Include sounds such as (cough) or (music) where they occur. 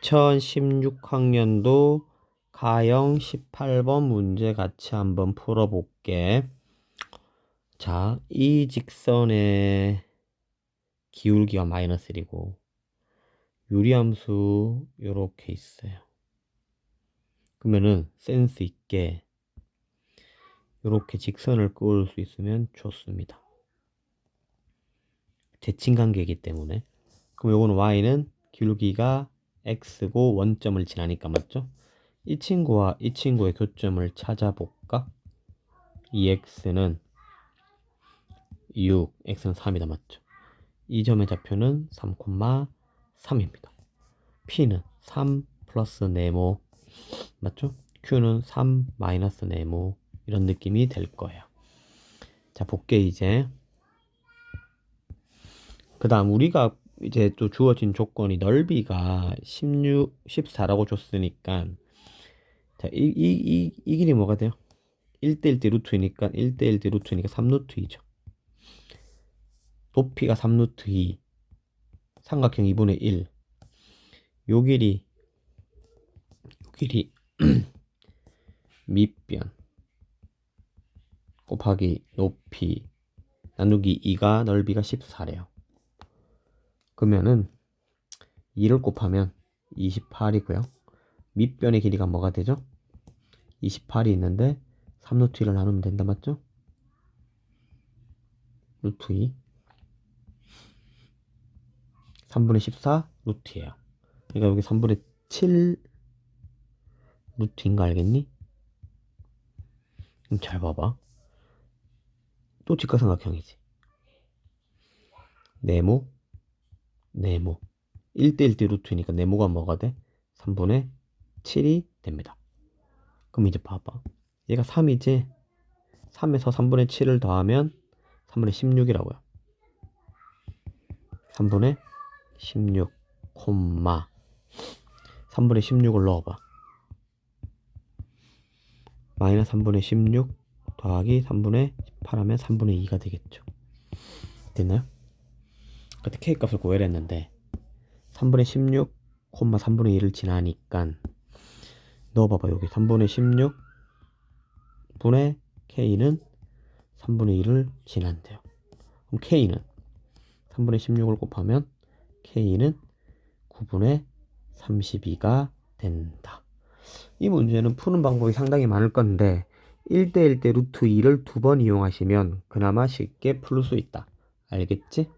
2016학년도 가영 18번 문제 같이 한번 풀어볼게. 자, 이 직선의 기울기가 마이너스 1이고 유리함수 요렇게 있어요. 그러면은 센스 있게 요렇게 직선을 그을 수 있으면 좋습니다. 대칭 관계이기 때문에 그럼 요거는 y는 기울기가 x고 원점을 지나니까 맞죠? 이 친구와 이 친구의 교점을 찾아볼까? 이 x는 6, x는 3이다 맞죠? 이 점의 좌표는 3,3입니다. p는 3 플러스 네모 맞죠? q는 3 마이너스 네모 이런 느낌이 될 거예요. 자 볼게 이제 그 다음 우리가 이제 또 주어진 조건이 넓이가 16, 14라고 줬으니까 자, 이, 이, 이, 이 길이 뭐가 돼요? 1대1대 루트이니까 1대1대 루트니까 3루트이죠. 높이가 3루트 2 삼각형 2분의 1 요 길이 요 길이 (clears throat) 밑변 곱하기 높이 나누기 2가 넓이가 14래요. 그러면은 2를 곱하면 28이고요. 밑변의 길이가 뭐가 되죠? 28이 있는데 3루트 2를 나누면 된다 맞죠? 루트 2 3분의 14 루트예요. 그러니까 여기 3분의 7 루트인 거 알겠니? 그럼 잘 봐봐. 또 직각삼각형이지. 네모, 네모. 1대1대 루트니까 네모가 뭐가 돼? 3분의 7이 됩니다. 그럼 이제 봐봐. 얘가 3이지? 3에서 3분의 7을 더하면 3분의 16이라고요. 3분의 16, 콤마 3분의 16을 넣어봐. 마이너스 3분의 16 더하기 3분의 18 하면 3분의 2가 되겠죠. 됐나요? 그때 k 값을 구해야 했는데 3분의 16 콤마 3분의 2를 지나니까 넣어봐봐 여기 3분의 16 분의 k는 3분의 2를 지난대요. 그럼 k는 3분의 16을 곱하면 k는 9분의 32가 된다. 이 문제는 푸는 방법이 상당히 많을 건데 1대1 대 루트 2를 두 번 이용하시면 그나마 쉽게 풀 수 있다. 알겠지?